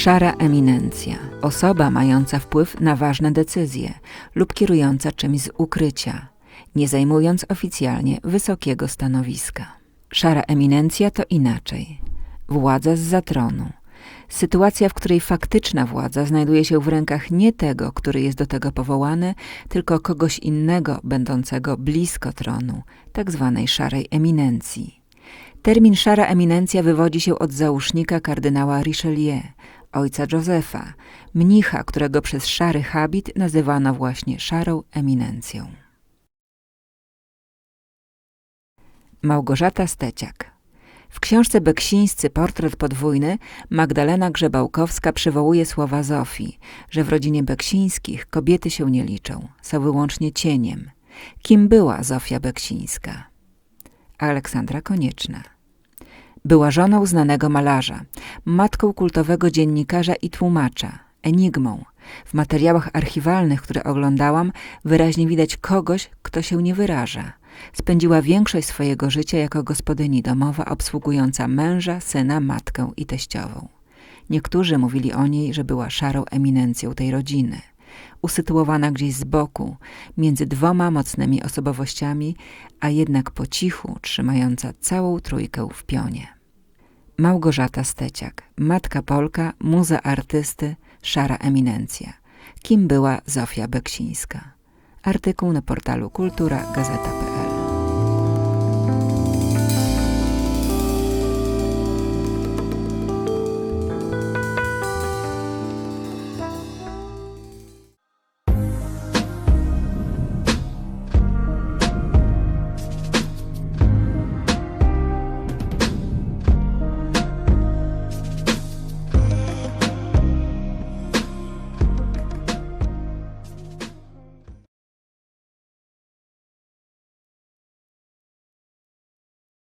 Szara eminencja. Osoba mająca wpływ na ważne decyzje lub kierująca czymś z ukrycia, nie zajmując oficjalnie wysokiego stanowiska. Szara eminencja to inaczej. Władza z zatronu. Sytuacja, w której faktyczna władza znajduje się w rękach nie tego, który jest do tego powołany, tylko kogoś innego będącego blisko tronu, tak zwanej szarej eminencji. Termin szara eminencja wywodzi się od załóżnika kardynała Richelieu, ojca Józefa, mnicha, którego przez szary habit nazywano właśnie szarą eminencją. Małgorzata Steciak w książce Beksińscy Portret podwójny Magdalena Grzebałkowska przywołuje słowa Zofii, że w rodzinie Beksińskich kobiety się nie liczą, są wyłącznie cieniem. Kim była Zofia Beksińska? Aleksandra Konieczna. Była żoną znanego malarza, matką kultowego dziennikarza i tłumacza, enigmą. W materiałach archiwalnych, które oglądałam, wyraźnie widać kogoś, kto się nie wyraża. Spędziła większość swojego życia jako gospodyni domowa, obsługująca męża, syna, matkę i teściową. Niektórzy mówili o niej, że była szarą eminencją tej rodziny. Usytuowana gdzieś z boku, między dwoma mocnymi osobowościami, a jednak po cichu trzymająca całą trójkę w pionie. Małgorzata Steciak, matka Polka, muza artysty, szara eminencja. Kim była Zofia Beksińska? Artykuł na portalu kultura.gazeta.pl